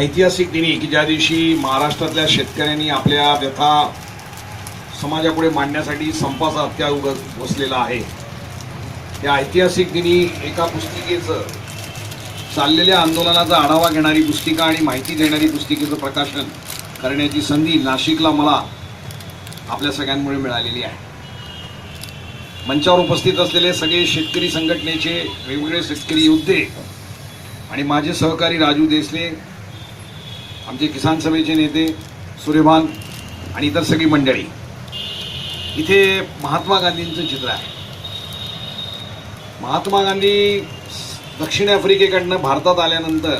ऐतिहासिक दिनी की ज्या दिवशी महाराष्ट्रातल्या शेतकऱ्यांनी आपल्या व्यथा समाजापुढे मांडण्यासाठी संपाचा हत्या उग बसलेला आहे. त्या ऐतिहासिक दिनी एका पुस्तिकेचं चाललेल्या आंदोलनाचा आढावा घेणारी पुस्तिका आणि माहिती देणारी पुस्तिकेचं प्रकाशन करण्याची संधी नाशिकला मला आपल्या सगळ्यांमुळे मिळालेली आहे. मंचावर उपस्थित असलेले सगळे शेतकरी संघटनेचे वेगवेगळे शेतकरी योद्धे आणि माझे सहकारी राजू देसले आमचे किसान सभेचे नेते सूर्यभान आणि इतर सगळी मंडळी. इथे महात्मा गांधींचं चित्र आहे. महात्मा गांधी दक्षिण आफ्रिकेकडनं भारतात आल्यानंतर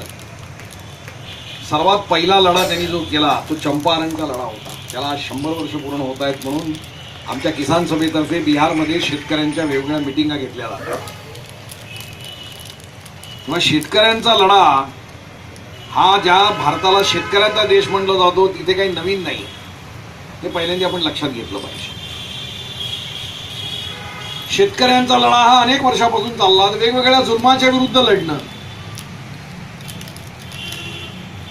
सर्वात पहिला लढा त्यांनी जो केला तो चंपारणचा लढा होता. त्याला आज शंभर वर्ष पूर्ण होत आहेत म्हणून आमच्या किसान सभेतर्फे बिहारमध्ये शेतकऱ्यांच्या वेगवेगळ्या मिटिंगा घेतल्या जातात. मग शेतकऱ्यांचा लढा हा ज्या भारताला शेतकऱ्यांचा देश म्हटला जातो तिथे काही नवीन नाही. हे पहिल्यांदा आपण लक्षात घेतलं पाहिजे. शेतकऱ्यांचा लढा हा अनेक वर्षापासून चालला. वेगवेगळ्या जुलमाच्या विरुद्ध लढणं.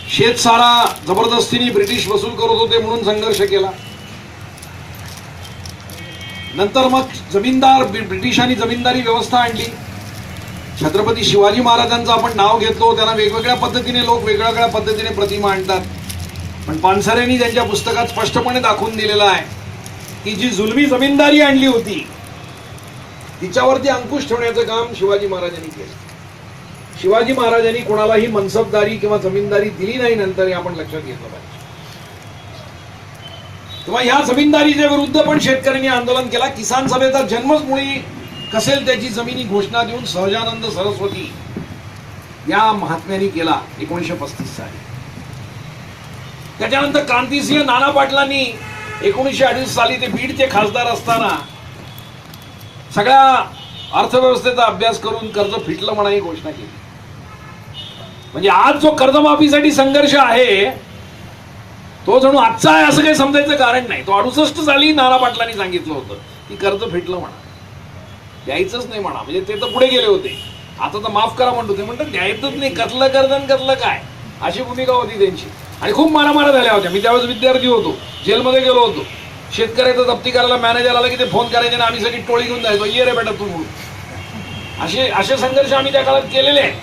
शेतसारा जबरदस्तीने ब्रिटिश वसूल करत होते म्हणून संघर्ष केला. नंतर मग जमीनदार ब्रिटिशांनी जमीनदारी व्यवस्था आणली. छत्रपती शिवाजी महाराजांचं आपण नाव घेतो त्यांना वेगवेगळ्या पद्धतीने लोक वेगवेगळ्या पद्धतीने प्रतिमा आणतात. पण पानसरेंनी त्यांच्या पुस्तकात स्पष्टपणे दाखवून दिलेलं आहे की जी जुलमी जमीनदारी आणली होती तिच्यावरती अंकुश ठेवण्याचं काम शिवाजी महाराजांनी केलं. शिवाजी महाराजांनी कोणालाही मनसबदारी किंवा जमीनदारी दिली नाही नंतर हे आपण लक्षात घेतलं पाहिजे. तेव्हा ह्या जमीनदारीच्या विरुद्ध पण शेतकऱ्यांनी आंदोलन केला. किसान सभेचा जन्मच मुळी कसेल त्याची जमिनी घोषणा देऊन सहजानंद सरस्वती या महात्म्याने केला एकोणीशे पस्तीस साली. त्याच्यानंतर क्रांतिसिंह नाना पाटलांनी एकोणीशे अडीच साली ते बीडचे खासदार असताना सगळ्या अर्थव्यवस्थेचा अभ्यास करून कर्ज फिटलं म्हणा ही घोषणा केली. म्हणजे आज जो कर्जमाफीसाठी संघर्ष आहे तो जणू आजचा आहे असं काही समजायचं कारण नाही. तो अडुसष्ट साली नाना पाटलांनी सांगितलं होतं की कर्ज फिटलं म्हणा. द्यायचंच नाही म्हणा. म्हणजे ते तर पुढे गेले होते. आता तर माफ करा म्हणतो. ते म्हणतात द्यायचंच नाही. कसलं कर्ज कसलं काय? अशी भूमिका होती त्यांची. आणि खूप मारामारा झाल्या होत्या. मी त्यावेळेस विद्यार्थी होतो. जेलमध्ये गेलो होतो. शेतकऱ्याचं जप्ती करायला मॅनेजर आला की ते फोन करायचे आणि आम्ही सगळी टोळी घेऊन जायचो. ये रे बेटा तू म्हणून. असे असे संघर्ष आम्ही त्या काळात केलेले आहेत.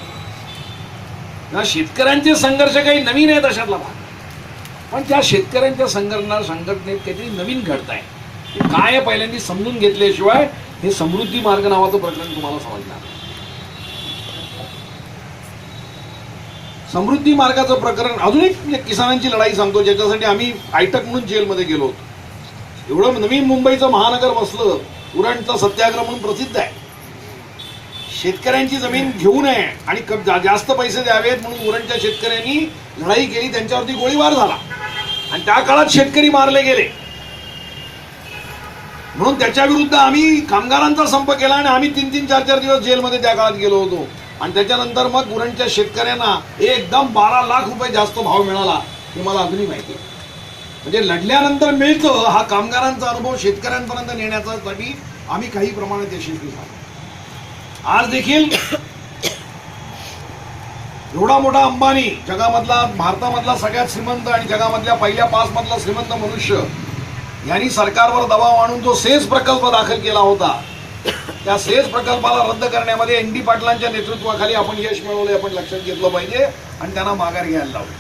ना शेतकऱ्यांचे संघर्ष काही नवीन आहेत अशातला भाग. पण त्या शेतकऱ्यांच्या संघटना संघटनेत काहीतरी नवीन घडत आहे काय पहिल्यांदा समजून घेतल्याशिवाय हे समृद्धी मार्ग नावाचं प्रकरण तुम्हाला समजणार. समृद्धी मार्गाचं प्रकरण अजून एक म्हणजे किसानांची लढाई सांगतो ज्याच्यासाठी आम्ही आयटक म्हणून जेलमध्ये गेलो होतो. एवढं नवीन मुंबईचं महानगर बसलं उरणचा सत्याग्रह म्हणून प्रसिद्ध आहे. शेतकऱ्यांची जमीन घेऊ नये आणि जास्त पैसे द्यावेत म्हणून उरणच्या शेतकऱ्यांनी लढाई केली त्यांच्यावरती गोळीबार झाला. आणि त्या काळात शेतकरी मारले गेले. म्हणून त्याच्या विरुद्ध आम्ही कामगारांचा संप केला आणि आम्ही तीन तीन चार चार दिवस जेलमध्ये त्या काळात गेलो होतो. आणि त्याच्यानंतर मग गुरांच्या शेतकऱ्यांना एकदम बारा लाख रुपये जास्त भाव मिळाला हे मला अजूनही माहिती आहे. म्हणजे लढल्यानंतर मिळतं हा कामगारांचा अनुभव शेतकऱ्यांपर्यंत नेण्यासाठी आम्ही काही प्रमाणात यशस्वी झालो. आज देखील एवढा मोठा अंबानी जगामधला भारतामधला सगळ्यात श्रीमंत आणि जगामधल्या पहिल्या पाच मधला श्रीमंत मनुष्य यांनी सरकारवर दबाव आणून जो सेस प्रकल्प दाखल केला होता त्या सेस प्रकल्पाला रद्द करण्यामध्ये एन डी पाटलांच्या नेतृत्वाखाली आपण यश मिळवले आपण लक्षात घेतलं पाहिजे आणि त्यांना माघार घ्यायला लावली.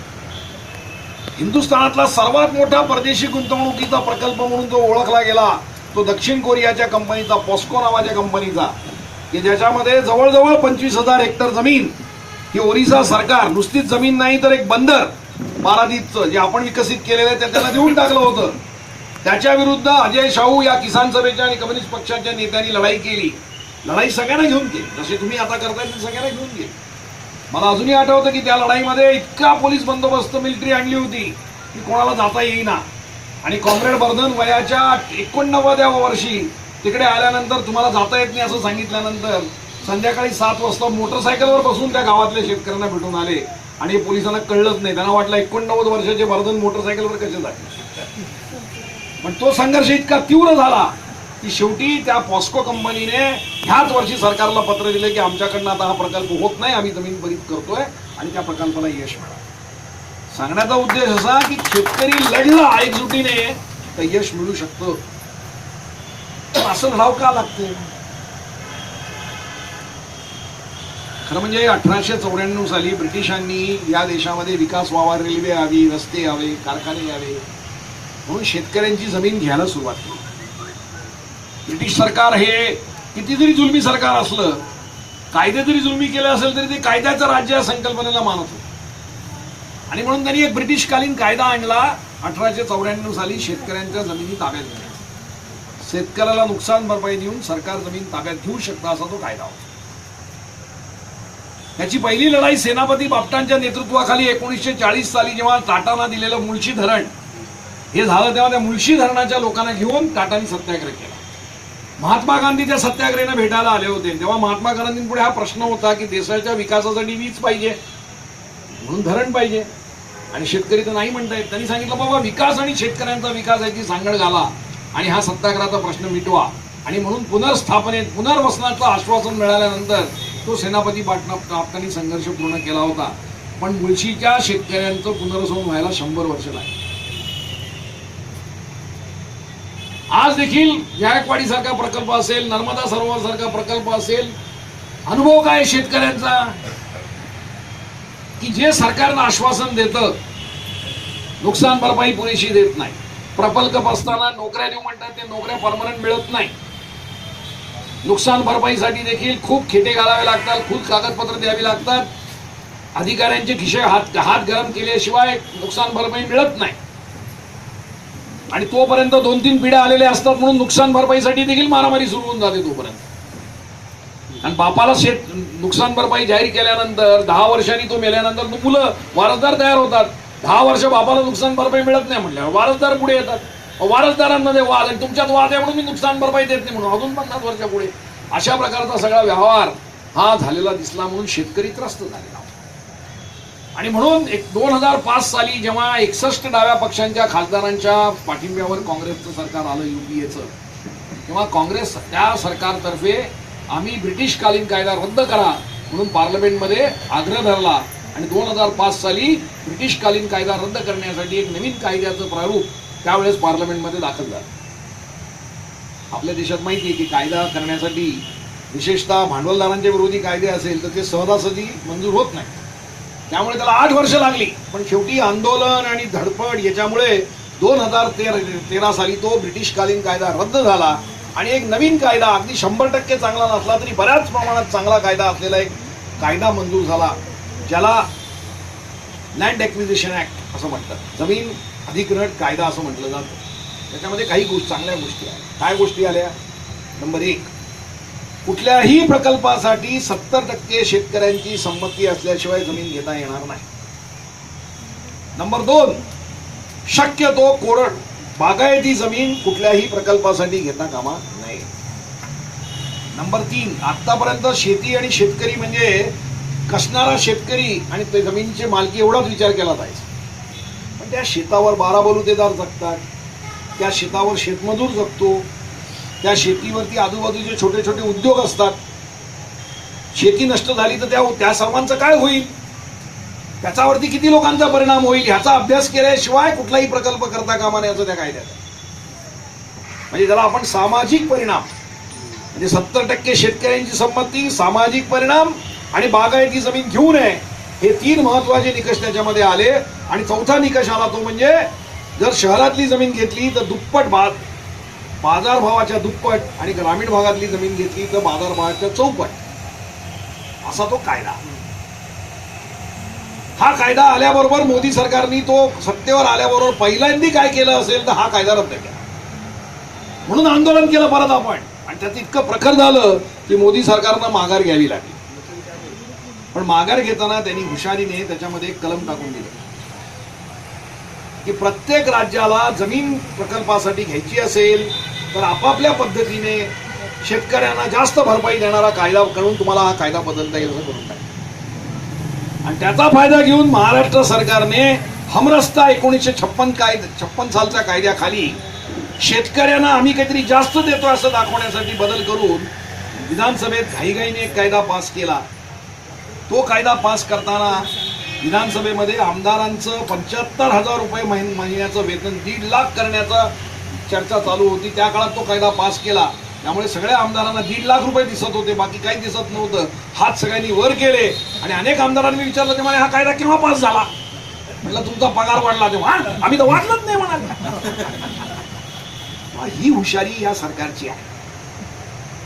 हिंदुस्थानातला सर्वात मोठा परदेशी गुंतवणुकीचा प्रकल्प म्हणून जो ओळखला गेला तो दक्षिण कोरियाच्या कंपनीचा पॉस्को नावाच्या कंपनीचा की ज्याच्यामध्ये जवळजवळ पंचवीस हजार हेक्टर जमीन ही ओरिसा सरकार नुसतीच जमीन नाही तर एक बंदर पारादीपचं जे आपण विकसित केलेलं आहे ते त्याला देऊन टाकलं होतं. त्याच्या विरुद्ध अजय शाहू या किसान सभेच्या आणि कम्युनिस्ट पक्षाच्या नेत्यांनी लढाई केली. लढाई सगळ्यांना घेऊन केली जसे तुम्ही आता करताय ते सगळ्यांना घेऊन गेली. मला अजूनही आठवतं की त्या लढाईमध्ये इतका पोलीस बंदोबस्त मिलिटरी आणली होती की कोणाला जाता येईना. आणि कॉम्रेड बर्धन वयाच्या एकोणनव्वद्या वर्षी तिकडे आल्यानंतर तुम्हाला जाता येत नाही असं सांगितल्यानंतर संध्याकाळी सात वाजता मोटरसायकलवर बसून त्या गावातल्या शेतकऱ्यांना भेटून आले. आणि पोलिसांना कळलंच नाही. त्यांना वाटलं एकोणनव्वद वर्षाचे बर्धन मोटरसायकलवर कसे जाते पण तो संघर्ष इतका तीव्र झाला की शेवटी त्या पॉस्को कंपनीने ह्याच वर्षी सरकारला पत्र दिले की आमच्याकडनं आता हा प्रकल्प होत नाही आम्ही जमीन बरीच करतोय आणि त्या प्रकल्पाला यश मिळालं. सांगण्याचा उद्देश असा की शेतकरी लढला एकजुटीने तर यश मिळू शकतं. असं लढाव का लागते? खरं म्हणजे अठराशे चौऱ्याण्णव साली ब्रिटिशांनी या देशामध्ये विकास व्हावा रेल्वे यावी रस्ते यावे कारखाने यावे. म्हणून शेतकऱ्यांची जमीन घ्यायला सुरुवात केली. ब्रिटिश सरकार हे किती जरी जुलमी सरकार असलं कायदे जरी जुलमी केले असेल तरी ते कायद्याचं राज्य या संकल्पनेला मानत होते. आणि म्हणून त्यांनी एक ब्रिटिशकालीन कायदा आणला अठराशे चौऱ्याण्णव साली शेतकऱ्यांच्या जमिनी ताब्यात घेण्याचा शेतकऱ्याला नुकसान भरपाई देऊन सरकार जमीन ताब्यात घेऊ शकतं असा तो कायदा होता. याची पहिली लढाई सेनापती बापटांच्या नेतृत्वाखाली एकोणीसशे चाळीस साली जेव्हा टाटाना दिलेलं मुळशी धरण हे झालं तेव्हा त्या मुळशी धरणाच्या लोकांना घेऊन टाटांनी सत्याग्रह केला. महात्मा गांधी त्या सत्याग्रहाने भेटायला आले होते. तेव्हा महात्मा गांधींपुढे हा प्रश्न होता की देशाच्या विकासासाठी वीज पाहिजे म्हणून धरण पाहिजे. आणि शेतकरी तर नाही म्हणतायत त्यांनी सांगितलं बाबा विकास आणि शेतकऱ्यांचा विकास याची सांगड घाला आणि हा सत्याग्रहाचा प्रश्न मिटवा. आणि म्हणून पुनर्स्थापनेत पुनर्वसनाचं आश्वासन मिळाल्यानंतर तो सेनापती पाटणा प्राप्तांनी संघर्ष पूर्ण केला होता. पण मुळशीच्या शेतकऱ्यांचं पुनर्वसन व्हायला शंभर वर्ष लागली. आज देखील जायकवाडीसारखा प्रकल्प असेल नर्मदा सरोवर सारखा प्रकल्प असेल अनुभव काय शेतकऱ्यांचा? की जे सरकारनं आश्वासन देतं नुकसान भरपाई पुरेशी देत नाही. प्रकल्प असताना नोकऱ्या देऊ म्हणतात ते नोकऱ्या परमनंट मिळत नाही. नुकसान भरपाईसाठी देखील खूप खेटे घालावे लागतात खूप कागदपत्र द्यावी लागतात. अधिकाऱ्यांचे खिशे हात हात गरम केल्याशिवाय नुकसान भरपाई मिळत नाही. आणि तोपर्यंत दोन तीन पिढ्या आलेल्या असतात म्हणून नुकसान भरपाईसाठी देखील मारामारी सुरू होऊन जाते तोपर्यंत. आणि बापाला शेत नुकसान भरपाई जाहीर केल्यानंतर दहा वर्षांनी तो मेल्यानंतर तो मुलं वारसदार तयार होतात. दहा वर्ष बापाला नुकसान भरपाई मिळत नाही म्हटल्यावर वारसदार पुढे येतात. वारसदारांमध्ये वाद आणि तुमच्यात वाद आहे म्हणून मी नुकसान भरपाई देत नाही म्हणून अजून पन्नास वर्षा पुढे. अशा प्रकारचा सगळा व्यवहार हा झालेला दिसला म्हणून शेतकरी त्रस्त झाले. आणि म्हणून एक दोन हजार पाच साली जेव्हा एकसष्ट डाव्या पक्षांच्या खासदारांच्या पाठिंब्यावर काँग्रेसचं सरकार आलं युपीएचं तेव्हा काँग्रेस त्या सरकारतर्फे आम्ही ब्रिटिशकालीन कायदा रद्द करा म्हणून पार्लमेंटमध्ये आग्रह धरला. आणि दोन हजार पाच साली ब्रिटिशकालीन कायदा रद्द करण्यासाठी एक नवीन कायद्याचं प्रारूप त्यावेळेस पार्लमेंटमध्ये दाखल झालं. आपल्या देशात माहिती आहे की कायदा करण्यासाठी विशेषतः भांडवलदारांच्या विरोधी कायदे असेल तर ते सहजासहजी मंजूर होत नाही त्यामुळे त्याला आठ वर्ष लागली. पण शेवटी आंदोलन आणि धडपड याच्यामुळे दोन हजार तेरा तेरा साली तो ब्रिटिशकालीन कायदा रद्द झाला. आणि एक नवीन कायदा अगदी शंभर टक्के चांगला नसला तरी बऱ्याच प्रमाणात चांगला कायदा असलेला एक कायदा मंजूर झाला ज्याला लँड ॲक्विजिशन ॲक्ट असं म्हणतात. जमीन अधिग्रहण कायदा असं म्हटलं जातं. त्याच्यामध्ये काही गोष्ट चांगल्या गोष्टी आहेत. काय गोष्टी आल्या? नंबर एक कुठल्याही प्रकल्पासाठी सत्तर टक्के शेतकऱ्यांची संमती असल्याशिवाय जमीन घेता येणार नाही. नंबर दोन शक्यतो कोरड बागायती जमीन कुठल्याही प्रकल्पासाठी घेता कामा नये. नंबर तीन आतापर्यंत शेती आणि शेतकरी म्हणजे कसणारा शेतकरी आणि ते जमिनीचे मालकी एवढाच विचार केला जायचा. पण त्या शेतावर बारा बलुतेदार जगतात त्या शेतावर शेतमजूर जगतो त्या शेतीवरती आजूबाजूचे छोटे छोटे उद्योग असतात. शेती नष्ट झाली तर त्या त्या सर्वांचं काय होईल? त्याच्यावरती किती लोकांचा परिणाम होईल ह्याचा अभ्यास केल्याशिवाय कुठलाही प्रकल्प करता कामा नये असं त्या कायद्यात म्हणजे त्याला आपण सामाजिक परिणाम म्हणजे सत्तर टक्के शेतकऱ्यांची संमती सामाजिक परिणाम आणि बागायती जमीन घेऊ नये हे तीन महत्त्वाचे निकष त्याच्यामध्ये आले. आणि चौथा निकष आला तो म्हणजे जर शहरातली जमीन घेतली तर दुप्पट भात बाजारभावाच्या दुप्पट आणि ग्रामीण भागातली जमीन घेतली तर बाजारभावाच्या चौपट. असा तो कायदा. हा कायदा आल्याबरोबर मोदी सरकारने तो सत्तेवर आल्याबरोबर पहिल्यांदा काय केलं असेल तर हा कायदा रद्द केला. म्हणून आंदोलन केलं परत आपण. आणि त्यात इतकं प्रखर झालं की मोदी सरकारनं माघार घ्यावी लागली. पण माघार घेताना त्यांनी हुशारीने त्याच्यामध्ये एक कलम टाकून दिलं. की प्रत्येक राज्याला जमीन प्रकल्पासाठी घ्यायची असेल तर आपापल्या पद्धतीने शेतकऱ्यांना जास्त भरपाई देणारा कायदा करून तुम्हाला हा कायदा बदलता येईल असं करून टाकलं. आणि त्याचा फायदा घेऊन महाराष्ट्र सरकारने हमरस्ता एकोणीसशे छप्पन कायद छप्पन सालच्या कायद्याखाली शेतकऱ्यांना आम्ही काहीतरी जास्त देतो असं दाखवण्यासाठी बदल करून विधानसभेत घाईघाईने एक कायदा पास केला. तो कायदा पास करताना विधानसभेमध्ये आमदारांचं पंच्याहत्तर हजार रुपये महिन- महिन्याचं वेतन दीड लाख करण्याचा चर्चा चालू होती. त्या काळात तो कायदा पास केला. त्यामुळे सगळ्या आमदारांना दीड लाख रुपये दिसत होते. बाकी काही दिसत नव्हतं. हात सगळ्यांनी वर केले. आणि अनेक आमदारांनी विचारलं तेव्हा हा कायदा केव्हा पास झाला? म्हटलं तुमचा पगार वाढला तेव्हा. आम्ही तर वाढलंच नाही म्हणाल. ही हुशारी या सरकारची आहे.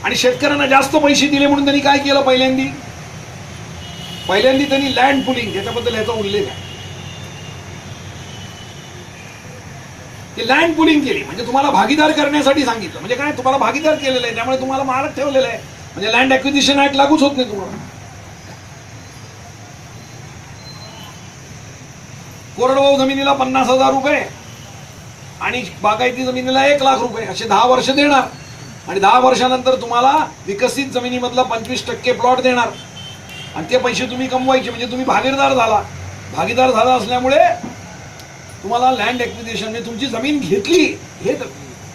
आणि शेतकऱ्यांना जास्त पैसे दिले म्हणून त्यांनी काय केलं पहिल्यांदी? पहिल्यांदा त्यांनी लँड पुलिंग याच्याबद्दल याचा उल्लेख आहे. ते लँड पुलिंग केली म्हणजे तुम्हाला भागीदार करण्यासाठी सांगितलं. म्हणजे काय तुम्हाला भागीदार केलेलं आहे त्यामुळे तुम्हाला महाराज ठेवलेलं आहे. म्हणजे लँड ऍक्विजिशन ऍक्ट लागूच होत नाही तुम्हाला. कोरडवाहू जमिनीला पन्नास हजार रुपये आणि बागायती जमिनीला एक लाख रुपये असे दहा वर्ष देणार. आणि दहा वर्षानंतर तुम्हाला विकसित जमिनीमधला पंचवीस टक्के प्लॉट देणार. आणि ते पैसे तुम्ही कमवायचे म्हणजे तुम्ही भागीदार झाला. भागीदार झाला असल्यामुळे तुम्हाला लँड ऍक्विजिशन म्हणजे तुमची जमीन घेतली. हे तर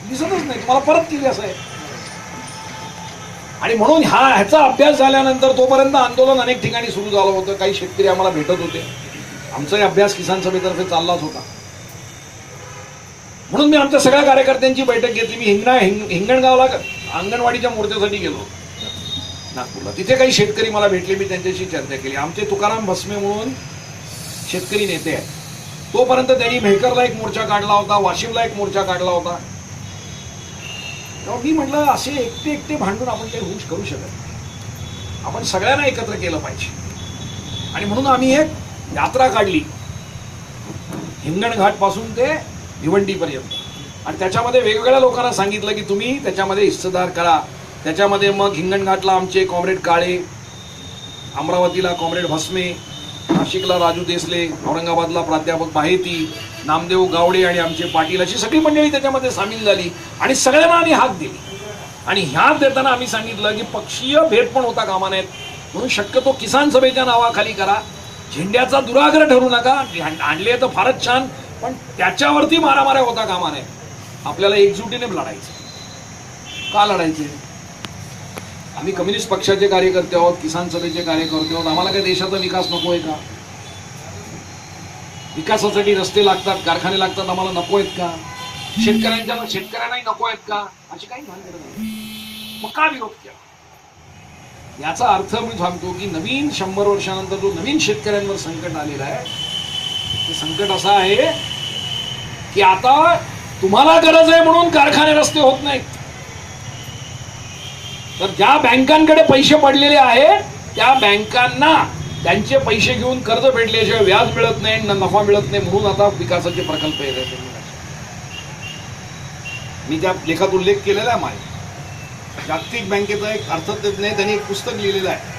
दिसतच नाही. तुम्हाला परत केली असं आहे. आणि म्हणून हा ह्याचा अभ्यास झाल्यानंतर तोपर्यंत आंदोलन अनेक ठिकाणी सुरू झालं होतं. काही शेतकरी आम्हाला भेटत होते. आमचाही अभ्यास किसान सभेतर्फे चाललाच होता. म्हणून मी आमच्या सगळ्या कार्यकर्त्यांची बैठक घेतली. मी हिंगणा हिंग हिंगणगावला अंगणवाडीच्या मोर्चासाठी गेलो होतो. नागपूरला तिथे काही शेतकरी मला भेटले मी त्यांच्याशी चर्चा केली. आमचे तुकाराम भस्मे म्हणून शेतकरी नेते आहेत. तोपर्यंत त्यांनी मेहकरला एक मोर्चा काढला होता वाशिमला एक मोर्चा काढला होता. तेव्हा मी म्हटलं असे एकटे एकटे भांडून आपण काही होऊ करू शकत नाही. आपण सगळ्यांना एकत्र केलं पाहिजे. आणि म्हणून आम्ही एक यात्रा काढली. हिंगणघाटपासून ते भिवंडीपर्यंत. आणि त्याच्यामध्ये वेगवेगळ्या लोकांना सांगितलं की तुम्ही त्याच्यामध्ये हिस्सेदार करा. त्याच्यामध्ये मग हिंगणघाटला आमचे कॉम्रेड काळे अमरावतीला कॉम्रेड भस्मे नाशिकला राजू देसले औरंगाबादला प्राध्यापक बाहेती नामदेव गावडे आणि आमचे पाटील अशी सगळी मंडळी त्याच्यामध्ये सामील झाली आणि सगळ्यांना आम्ही हात दिली. आणि ह्यात देताना आम्ही सांगितलं की पक्षीय भेद पण होता कामा नयेत. म्हणून शक्यतो किसान सभेच्या नावाखाली करा. झेंड्याचा दुराग्रह ठरू नका. आणले तर फारच छान पण त्याच्यावरती मारामाऱ्या होता कामा नये आपल्याला एकजुटीने लढायचं का लढायचे आम्ही कम्युनिस्ट पक्षाचे कार्यकर्ते आहोत किसान सभेचे कार्यकर्ते आहोत. आम्हाला काही देशाचा विकास नको आहे का? विकासासाठी रस्ते लागतात कारखाने लागतात आम्हाला नको आहेत का? शेतकऱ्यांच्या शेतकऱ्यांनाही नको आहेत का? अशी काही भानगड नाही. मग का विरोध केला? याचा अर्थ मी सांगतो की नवीन शंभर वर्षानंतर जो नवीन शेतकऱ्यांवर संकट आलेला आहे ते संकट असं आहे की आता तुम्हाला गरज आहे म्हणून कारखाने रस्ते होत नाहीत. तर ज्या बँकांकडे पैसे पडलेले आहेत त्या बँकांना त्यांचे पैसे घेऊन कर्ज फेडल्याशिवाय व्याज मिळत नाही नफा मिळत नाही म्हणून आता विकासाचे प्रकल्प येत आहेत. मी त्या लेखात उल्लेख केलेला आहे माझ्या जागतिक बँकेचा एक अर्थतज्ञ त्यांनी एक पुस्तक लिहिलेलं आहे.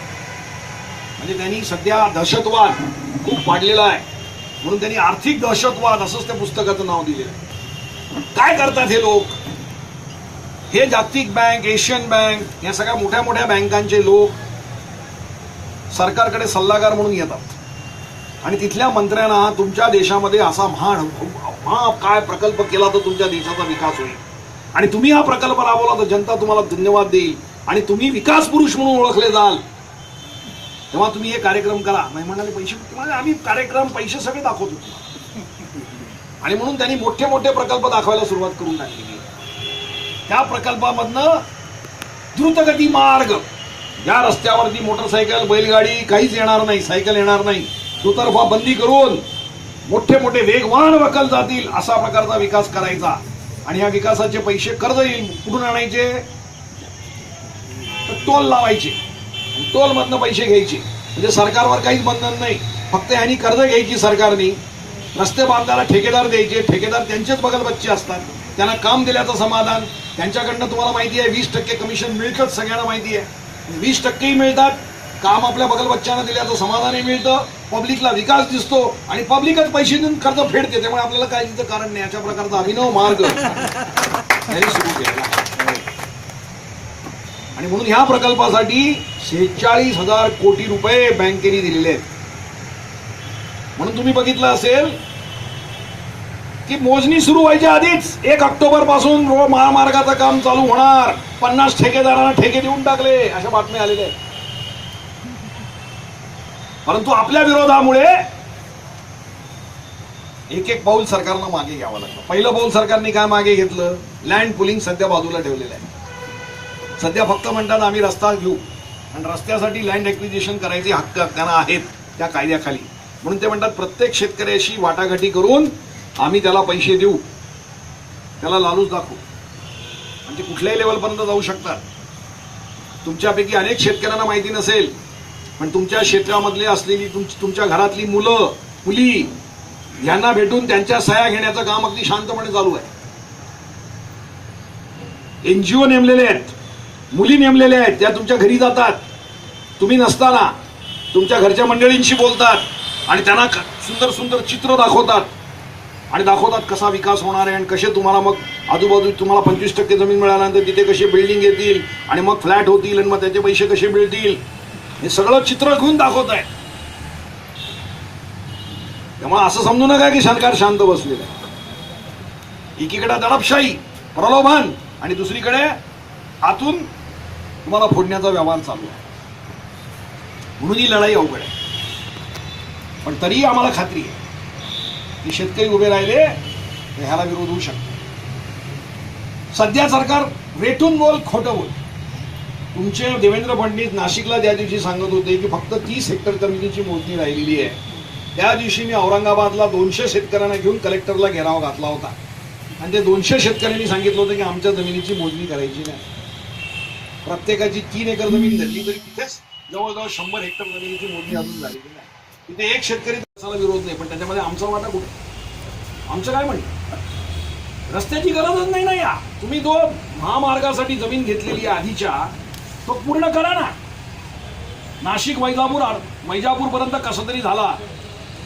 म्हणजे त्यांनी सध्या दहशतवाद खूप वाढलेला आहे. म्हणून त्यांनी आर्थिक दहशतवाद असंच त्या पुस्तकाचं नाव दिलेलं आहे. काय करतात हे लोक? हे जागतिक बँक एशियन बँक या सगळ्या मोठ्या मोठ्या बँकांचे लोक सरकारकडे सल्लागार म्हणून येतात. आणि तिथल्या मंत्र्यांना तुमच्या देशामध्ये असा महान हा काय प्रकल्प केला तर तुमच्या देशाचा विकास होईल. आणि तुम्ही हा प्रकल्प राबवला तर जनता तुम्हाला धन्यवाद देईल. आणि तुम्ही विकास पुरुष म्हणून ओळखले जाल. तेव्हा तुम्ही हे कार्यक्रम करा. नाही म्हणाले पैसे तुम्हाला आम्ही कार्यक्रम पैसे सगळे दाखवतो आणि म्हणून त्यांनी मोठे मोठे प्रकल्प दाखवायला सुरुवात करून टाकलेली त्या प्रकल्पामधनं द्रुतगती मार्ग. या रस्त्यावरती मोटरसायकल बैलगाडी काहीच येणार नाही सायकल येणार नाही. दुतर्फा बंदी करून मोठे मोठे वेगवान वकल जातील असा प्रकारचा विकास करायचा. आणि या विकासाचे पैसे कर्ज येईल कुठून आणायचे? तर टोल लावायचे. टोल मधनं पैसे घ्यायचे. म्हणजे सरकारवर काहीच बंधन नाही. फक्त ह्यांनी कर्ज घ्यायची सरकारने. रस्ते बांधायला ठेकेदार द्यायचे. ठेकेदार त्यांचेच बगल बच्चे असतात. त्यांना काम दिल्याचं समाधान. त्यांच्याकडनं तुम्हाला माहिती आहे वीस टक्के कमिशन मिळतच सगळ्यांना माहिती आहे. वीस टक्केही मिळतात. काम आपल्या बगलबच्च्यांना दिल्याचं समाधानही मिळतं. पब्लिकला विकास दिसतो आणि पब्लिकच पैसे देऊन कर्ज फेडते. त्यामुळे आपल्याला काळजीचं कारण नाही. अशा प्रकारचा अभिनव मार्ग त्यांनी सुरू केला आणि म्हणून ह्या प्रकल्पासाठी शेहेचाळीस हजार कोटी रुपये बँकेने दिलेले आहेत. म्हणून तुम्ही बघितलं असेल की मोजणी सुरू व्हायच्या आधीच एक ऑक्टोबरपासून रो महामार्गाचं काम चालू होणार. पन्नास ठेकेदारांना ठेके देऊन टाकले अशा बातम्या आलेल्या आहेत. परंतु आपल्या विरोधामुळे एक एक पाऊल सरकारनं मागे घ्यावं लागलं. पहिलं पाऊल सरकारने काय मागे घेतलं? लँड पुलिंग सध्या बाजूला ठेवलेलं आहे. सध्या फक्त म्हणतात आम्ही रस्ता घेऊ. आणि रस्त्यासाठी लँड ॲक्विजिशन करायचे हक्क त्यांना आहेत त्या कायद्याखाली. म्हणून ते म्हणतात प्रत्येक शेतकऱ्याशी वाटाघाटी करून आम्ही त्याला पैसे देऊ. त्याला लालूच दाखवू. आणि ते कुठल्याही लेवलपर्यंत जाऊ शकतात. तुमच्यापैकी अनेक शेतकऱ्यांना माहिती नसेल पण तुमच्या क्षेत्रामधले असलेली तुम तुमच्या घरातली मुलं मुली यांना भेटून त्यांच्या सह्या घेण्याचं काम अगदी शांतपणे चालू आहे. एनजीओ नेमलेले आहेत मुली नेमलेल्या आहेत त्या तुमच्या घरी जातात. तुम्ही नसताना तुमच्या घरच्या मंडळींशी बोलतात आणि त्यांना सुंदर सुंदर चित्र दाखवतात. आणि दाखवतात कसा विकास होणार आहे आणि कसे तुम्हाला मग आजूबाजू तुम्हाला पंचवीस टक्के जमीन मिळाल्यानंतर तिथे कसे बिल्डिंग येतील आणि मग फ्लॅट होतील आणि मग त्याचे पैसे कसे मिळतील हे सगळं चित्र घेऊन दाखवत आहे त्यामुळे असं समजू नका की सरकार शांत बसलेलं आहे. एकीकडे दडपशाही प्रलोभन आणि दुसरीकडे आतून तुम्हाला फोडण्याचा व्यवहार चालू आहे. म्हणून ही लढाई अवघड आहे. पण तरीही आम्हाला खात्री आहे. की शेतकरी उभे राहिले तर ह्याला विरोध होऊ शकतो. सध्या सरकार रेटून बोल खोटं बोल. तुमचे देवेंद्र फडणवीस नाशिकला त्या दिवशी सांगत होते की फक्त तीस हेक्टर जमिनीची मोजणी राहिलेली आहे. त्या दिवशी मी औरंगाबादला दोनशे शेतकऱ्यांना घेऊन कलेक्टरला घेराव घातला होता. आणि ते दोनशे शेतकऱ्यांनी सांगितलं होतं की आमच्या जमिनीची मोजणी करायची नाही. प्रत्येकाची तीन एकर जमीन धरली तरी तिथेच जवळजवळ शंभर हेक्टर जमिनीची मोजणी अजून झालेली नाही. तिथे एक शेतकरी त्याला विरोध नाही पण त्याच्यामध्ये आमचा वाटा कुठे? आमचं काय म्हणणं? रस्त्याची गरजच नाही ना या. तुम्ही तो महामार्गासाठी जमीन घेतलेली आहे आधीच्या तो पूर्ण करा ना. नाशिक वैजापूर वैजापूरपर्यंत कसा तरी झाला.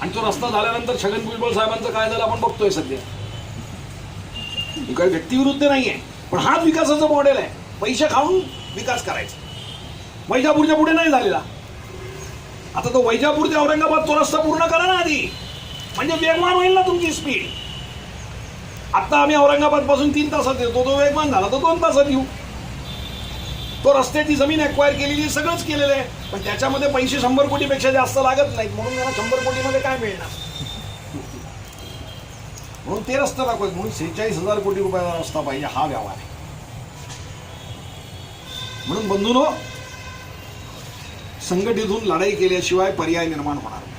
आणि तो रस्ता झाल्यानंतर छगन भुजबळ साहेबांचं काय झालं आपण बघतोय सध्या. काही व्यक्तिविरुद्ध नाहीये पण हाच विकासाचं मॉडेल आहे. पैसे खाऊन विकास करायचा. वैजापूरच्या पुढे नाही झालेला. आता तो वैजापूर ते औरंगाबाद तो रस्ता पूर्ण करा ना आधी. म्हणजे वेगवान होईल ना तुमची स्पीड आता आम्ही औरंगाबादपासून तीन तासात येतो तो वेगवान झाला तर दोन तासात येऊ. तो रस्त्याची जमीन अक्वायर केलेली सगळंच केलेलं आहे. पण त्याच्यामध्ये पैसे शंभर कोटीपेक्षा जास्त लागत नाहीत. म्हणून त्यांना शंभर कोटीमध्ये काय मिळणार? म्हणून ते रस्ता दाखवत म्हणून सेहेचाळीस हजार कोटी रुपयाचा रस्ता पाहिजे हा व्यवहार आहे. म्हणून बंधूनो संघटित होऊन लढाई केल्याशिवाय पर्याय निर्माण होणार नाही.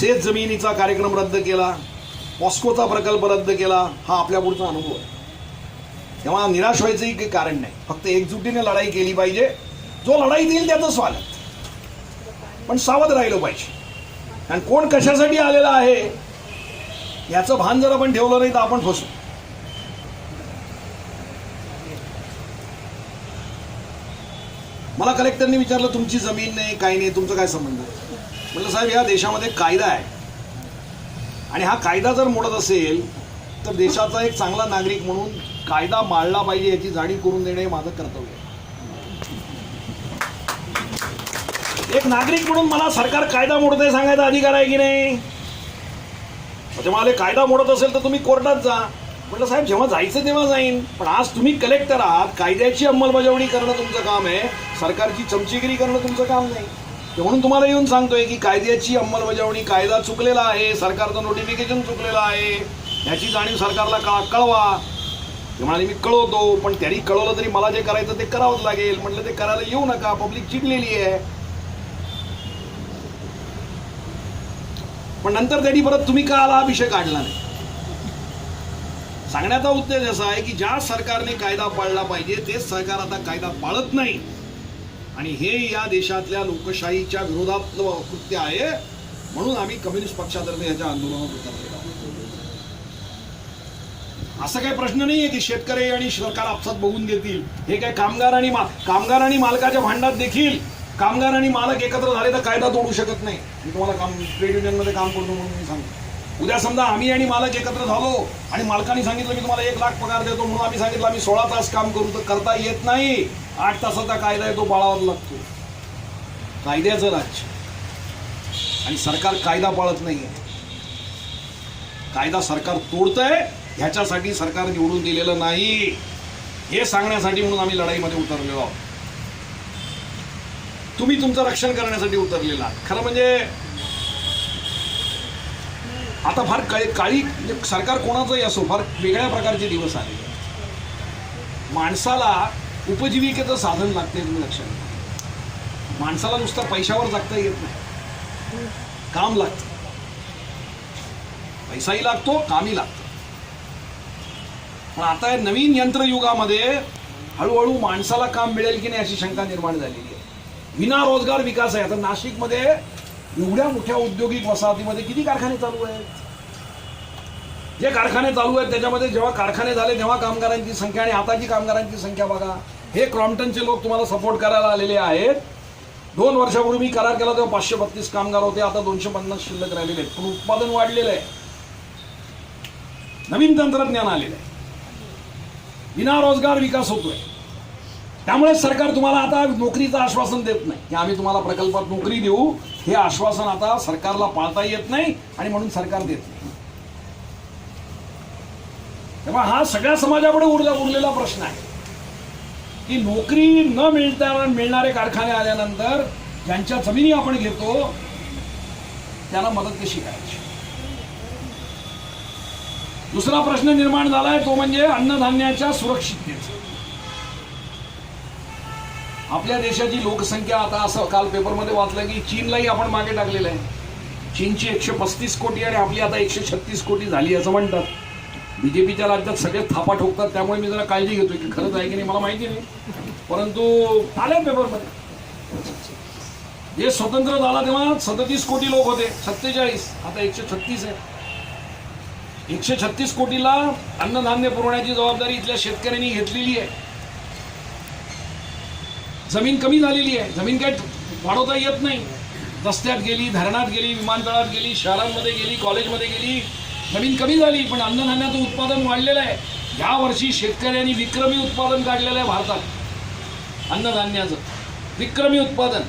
शेत जमिनीचा कार्यक्रम रद्द केला पॉस्कोचा प्रकल्प रद्द केला हा आपल्या पुढचा अनुभव आहे. तेव्हा निराश व्हायचंही काही कारण नाही. फक्त एकजुटीने लढाई केली पाहिजे. जो लढाई देईल त्याचं स्वागत. पण सावध राहिलं पाहिजे. आणि कोण कशासाठी आलेला आहे याचं भान जर आपण ठेवलं नाही तर आपण फसू. मला कलेक्टरने विचारलं तुमची जमीन नाही काही नाही तुमचं काय संबंध? म्हटलं साहेब या देशामध्ये कायदा आहे. आणि हा कायदा जर मोडत असेल तर देशाचा एक चांगला नागरिक म्हणून कायदा माळला पाहिजे याची जाणीव करून देणे हे माझं कर्तव्य आहे. एक नागरिक म्हणून मला सरकार कायदा मोडत आहे सांगायचा अधिकार आहे की नाही? म्हणजे मला कायदा मोडत असेल तर तुम्ही कोर्टात जा. म्हटलं साहेब जेव्हा जायचं तेव्हा जाईन. पण आज तुम्ही कलेक्टर आहात. कायद्याची अंमलबजावणी करणं तुमचं काम आहे. सरकारची चमचीगिरी करणं तुमचं काम नाही. म्हणून तुम्हाला येऊन सांगतोय की कायद्याची अंमलबजावणी कायदा चुकलेला आहे. सरकारचं नोटिफिकेशन चुकलेलं आहे. याची जाणीव सरकारला का कळवा. ते म्हणाले मी कळवतो पण त्यांनी कळवलं तरी मला जे करायचं ते करावंच लागेल. म्हटलं ते करायला येऊ नका. पब्लिक चिडलेली आहे. पण नंतर त्यांनी परत तुम्ही का आला? हा विषय काढला नाही. सांगण्याचा उद्देश असा आहे की ज्या सरकारने कायदा पाळला पाहिजे तेच सरकार आता कायदा पाळत नाही. आणि हे या देशातल्या लोकशाहीच्या विरोधातलं कृत्य आहे. म्हणून आम्ही कम्युनिस्ट पक्षातर्फे याच्या आंदोलनात उतरलेलो आहोत. असं काही प्रश्न नाहीये की शेतकरी आणि सरकार आपसात बघून घेतील. हे काय कामगार आणि मा कामगार आणि मालकाच्या भांडात देखील कामगार आणि मालक एकत्र झाले तर कायदा तोडू शकत नाही. मी तुम्हाला काम ट्रेड युनियनमध्ये काम करतो म्हणून मी सांगतो. उद्या समजा आम्ही आणि मालक एकत्र झालो आणि मालकाने सांगितलं मी तुम्हाला एक लाख पगार देतो म्हणून आम्ही सांगितलं आम्ही सोळा तास काम करू तर करता येत नाही. आठ तासाचा कायदा आहे तो पाळावा लागतो. कायद्याचं राज्य. आणि सरकार कायदा पाळत नाहीये. कायदा सरकार तोडतंय ह्याच्यासाठी सरकार निवडून दिलेलं नाही. हे सांगण्यासाठी म्हणून आम्ही लढाईमध्ये उतरलेलो आहोत. तुम्ही तुमचं रक्षण करण्यासाठी उतरलेला खरं म्हणजे आता फार काळी काळी म्हणजे सरकार कोणाचंही असो फार वेगळ्या प्रकारचे दिवस आले. माणसाला उपजीविकेचं साधन लागते तुम्ही लक्षात घ्या. माणसाला नुसतं पैशावर जगता येत नाही. काम लागतं. पैसाही लागतो कामही लागतं. पण आता या नवीन यंत्रयुगामध्ये हळूहळू माणसाला काम मिळेल की नाही अशी शंका निर्माण झालेली आहे. विना रोजगार विकास आहे. आता नाशिकमध्ये एवढ्या मोठ्या औद्योगिक वसाहतीमध्ये किती कारखाने चालू आहेत? जे कारखाने चालू आहेत त्याच्यामध्ये जेव्हा कारखाने झाले तेव्हा कामगारांची संख्या आणि आताची कामगारांची संख्या बघा. हे क्रॉम्प्टनचे लोक तुम्हाला सपोर्ट करायला आलेले आहेत. दोन वर्षापूर्वी मी करार केला तेव्हा पाचशे बत्तीस कामगार होते आता दोनशे पन्नास शिल्लक राहिलेले आहेत. पण उत्पादन वाढलेलं आहे. नवीन तंत्रज्ञान आलेलं आहे. विना रोजगार विकास होतोय. त्यामुळे सरकार तुम्हाला आता नोकरीचं आश्वासन देत नाही. की आम्ही तुम्हाला प्रकल्पात नोकरी देऊ. हे आश्वासन आता सरकारला पाळता येत नाही आणि म्हणून सरकार देत नाही. तेव्हा हा सगळ्या समाजापुढे उरला उरलेला प्रश्न आहे. की नोकरी न मिळता मिळणारे कारखाने आल्यानंतर ज्यांच्या जमिनी आपण घेतो त्यांना मदत कशी करायची? दुसरा प्रश्न निर्माण झालाय तो म्हणजे अन्नधान्याच्या सुरक्षिततेचा. आपल्या देशाची लोकसंख्या आता असं काल पेपरमध्ये वाचलं की चीनलाही आपण मागे टाकलेलं आहे. चीनची एकशे पस्तीस कोटी आणि आपली आता एकशे छत्तीस कोटी झाली असं म्हणतात. बीजेपीच्या राज्यात सगळे थापा ठोकतात त्यामुळे मी जरा काळजी घेतोय की खरंच आहे की नाही मला माहिती नाही. परंतु आल्या पेपरमध्ये. जे स्वतंत्र झाला तेव्हा सदतीस कोटी लोक होते सत्तेचाळीस आता एकशे छत्तीस आहे. एकशे छत्तीस कोटीला अन्नधान्य पुरवण्याची जबाबदारी इथल्या शेतकऱ्यांनी घेतलेली आहे. जमीन कमी झालेली आहे. जमीन काय वाढवता येत नाही. रस्त्यात गेली धरणात गेली विमानतळात गेली शहरांमध्ये गेली कॉलेजमध्ये गेली जमीन कमी झाली पण अन्नधान्याचं उत्पादन वाढलेलं आहे. या वर्षी शेतकऱ्यांनी विक्रमी उत्पादन काढलेलं आहे भारतात. अन्नधान्याचं. विक्रमी उत्पादन.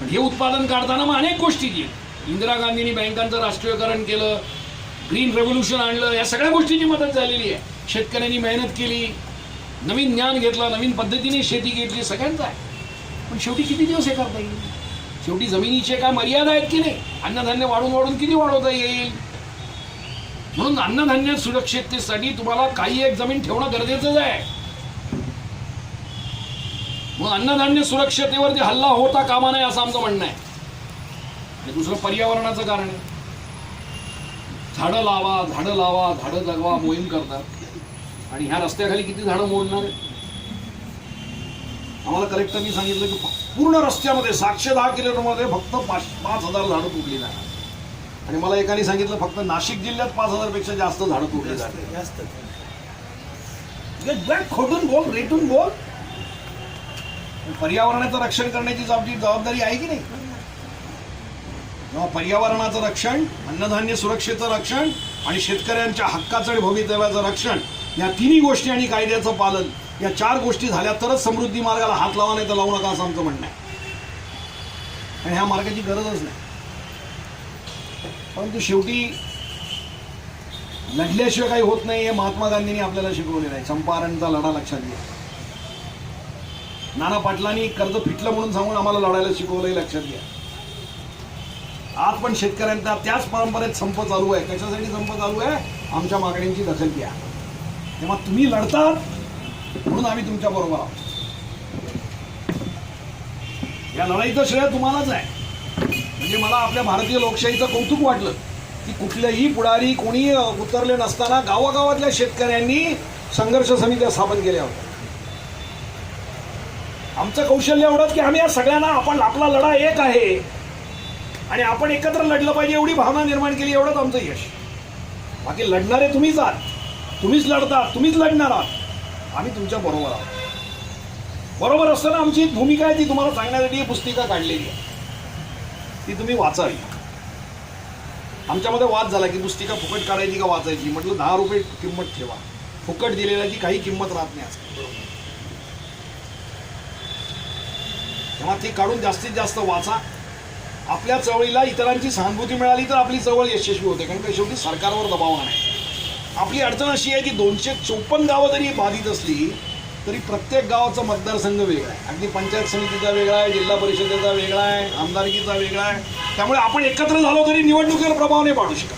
पण हे उत्पादन काढताना मग अनेक गोष्टी केली इंदिरा गांधींनी बँकांचं राष्ट्रीयकरण केलं ग्रीन रेव्होल्युशन आणलं या सगळ्या गोष्टीची मदत झालेली आहे. शेतकऱ्यांनी मेहनत केली नवीन ज्ञान घेतलं नवीन पद्धतीने शेती घेतली सगळ्यांचं आहे. पण शेवटी किती दिवस हे करता येईल? शेवटी जमिनीचे काय मर्यादा आहेत की नाही? अन्नधान्य वाढून वाढून किती वाढवता येईल? म्हणून अन्नधान्य सुरक्षिततेसाठी तुम्हाला काही एक जमीन ठेवणं गरजेचंच आहे. म्हणून अन्नधान्य सुरक्षतेवरती हल्ला होता कामा नये असं आमचं म्हणणं आहे. आणि दुसरं पर्यावरणाचं कारण आहे. झाडं लावा झाडं लावा झाडं जगवा मोहीम करतात. आणि ह्या रस्त्याखाली किती झाडं मोडणार आहेत? आम्हाला कलेक्टरनी सांगितलं की पूर्ण रस्त्यामध्ये सातशे दहा किलोमीटरमध्ये फक्त पाच पाच हजार झाडं तुटली जाणार. आणि मला एकाने सांगितलं फक्त नाशिक जिल्ह्यात पाच हजारपेक्षा जास्त झाडं तुटली जातात जास्त खोटून बोल रेटून बोल. पर्यावरणाचं रक्षण करण्याची जबाबदारी जबाबदारी आहे की नाही? पर्यावरणाचं रक्षण अन्नधान्य सुरक्षेचं रक्षण आणि शेतकऱ्यांच्या हक्काचं आणि भवितव्याचं रक्षण या तिन्ही गोष्टी आणि कायद्याचं पालन या चार गोष्टी झाल्या तरच समृद्धी मार्गाला हात लावा नाही तर लावू नका असं आमचं म्हणणं आहे. आणि ह्या मार्गाची गरजच नाही. परंतु शेवटी लढल्याशिवाय काही होत नाही हे महात्मा गांधींनी आपल्याला शिकवलेलं आहे. चंपारणचा लढा लक्षात घ्या. नाना पाटलांनी कर्ज फिटलं म्हणून सांगून आम्हाला लढायला शिकवलंही लक्षात घ्या. आज पण शेतकऱ्यांचा त्याच परंपरेत संप चालू आहे. कशासाठी संप चालू आहे? आमच्या मागण्यांची दखल घ्या. तेव्हा तुम्ही लढतात म्हणून आम्ही तुमच्या बरोबर आहोत. या लढाईचं श्रेय तुम्हालाच आहे. म्हणजे मला आपल्या भारतीय लोकशाहीचं कौतुक वाटलं की कुठलेही पुढारी कोणी उतरले नसताना गावागावातल्या शेतकऱ्यांनी संघर्ष समित्या स्थापन केल्या होत्या. आमचं कौशल्य एवढंच की आम्ही या सगळ्यांना आपण आपला लढा एक आहे. आणि आपण एकत्र लढलं पाहिजे एवढी भावना निर्माण केली एवढंच आमचं यश. बाकी लढणारे तुम्हीच आहात. तुम्हीच लढता तुम्हीच लढणार आहात. आम्ही तुमच्या बरोबर आहोत. बरोबर असताना आमची भूमिका आहे ती तुम्हाला सांगण्यासाठी ही पुस्तिका काढलेली आहे. ती तुम्ही वाचावी. आमच्यामध्ये वाद झाला की पुस्तिका फुकट काढायची का वाचायची? म्हटलं दहा रुपये किंमत ठेवा. फुकट दिलेल्याची काही किंमत राहत नाही असते तेव्हा ती काढून जास्तीत जास्त वाचा. आपल्या चळवळीला इतरांची सहानुभूती मिळाली तर आपली चळवळ यशस्वी होते कारण का शेवटी सरकारवर दबाव आणाय आपली अडचण अशी आहे की दोनशे चोपन्न गावं जरी बाधित असली तरी प्रत्येक गावाचा मतदारसंघ वेगळा आहे. अगदी पंचायत समितीचा वेगळा आहे जिल्हा परिषदेचा वेगळा आहे आमदारकीचा वेगळा आहे. त्यामुळे आपण एकत्र झालो तरी निवडणुकीवर प्रभाव नाही पाडू शकत.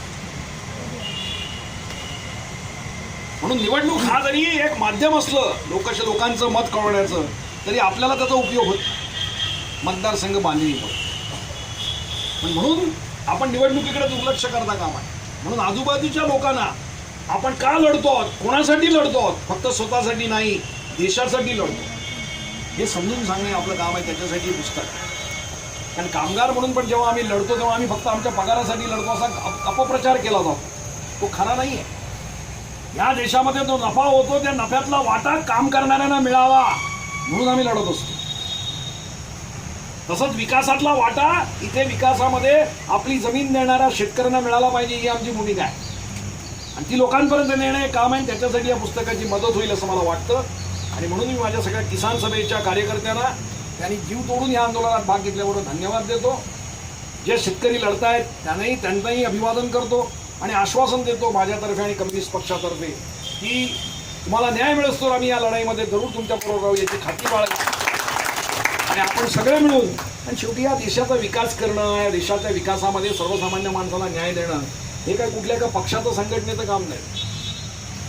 म्हणून निवडणूक हा जरी एक माध्यम असलं लोकश लोकांचं मत कळवण्याचं तरी आपल्याला त्याचा उपयोग होत मतदारसंघ बांधणी पण म्हणून आपण निवडणुकीकडे दुर्लक्ष करता कामा म्हणून आजूबाजूच्या लोकांना आपण का लढतो आहोत? कोणासाठी लढतो आहोत? फक्त स्वतःसाठी नाही देशासाठी लढतो हे समजून सांगणे आपलं काम आहे त्याच्यासाठी पुस्तक. कारण कामगार म्हणून पण जेव्हा आम्ही लढतो तेव्हा आम्ही फक्त आमच्या पगारासाठी लढतो असा अप- अपप्रचार केला जातो. तो खरा नाही आहे. या देशामध्ये जो नफा होतो त्या नफ्यातला वाटा काम करणाऱ्यांना मिळावा म्हणून आम्ही लढत असतो. तसंच विकासातला वाटा इथे विकासामध्ये आपली जमीन देणाऱ्या शेतकऱ्यांना मिळाला पाहिजे ही आमची भूमिका आहे. आणि ती लोकांपर्यंत नेणं हे काम आहे त्याच्यासाठी या पुस्तकाची मदत होईल असं मला वाटतं. आणि म्हणून मी माझ्या सगळ्या किसान सभेच्या कार्यकर्त्यांना त्यांनी जीव तोडून या आंदोलनात भाग घेतल्याबरोबर धन्यवाद देतो. जे शेतकरी लढतायत त्यांनाही त्यांनाही अभिवादन करतो आणि आश्वासन देतो माझ्यातर्फे आणि कम्युनिस्ट पक्षातर्फे की तुम्हाला न्याय मिळतो तर आम्ही या लढाईमध्ये जरूर तुमच्याबरोबर राहू याची खात्री बाळगा आणि आपण सगळे मिळून आणि शेवटी या देशाचा विकास करणं या देशाच्या विकासामध्ये सर्वसामान्य माणसाला न्याय देणं हे काय कुठल्या एका पक्षाचं संघटनेचं काम नाही.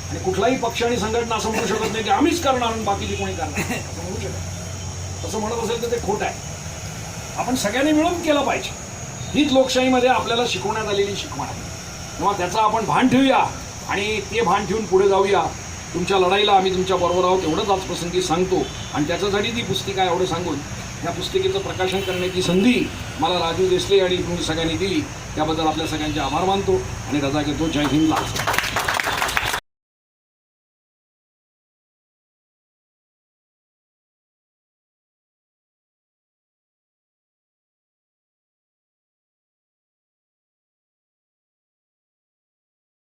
आणि कुठलाही पक्ष आणि संघटना असं म्हणू शकत नाही की आम्हीच करणार आणि बाकीची कोणी करणार असं म्हणू शकत तसं म्हणत असेल तर ते खोटं आहे. आपण सगळ्यांनी मिळून केलं पाहिजे. हीच लोकशाहीमध्ये आपल्याला शिकवण्यात आलेली शिकवण आहे. तेव्हा त्याचं आपण भान ठेवूया आणि ते भान ठेवून पुढे जाऊया. तुमच्या लढाईला आम्ही तुमच्या बरोबर आहोत एवढंच आज प्रसंगी सांगतो. आणि त्याच्यासाठी ती पुस्तिका एवढं सांगून. या पुस्तिकेचं प्रकाशन करण्याची संधी मला राजू देसले आणि तुम्ही सगळ्यांनी दिली. त्याबद्दल आपल्या सगळ्यांचे आभार मानतो आणि रजा घेतो. जय हिंद लाल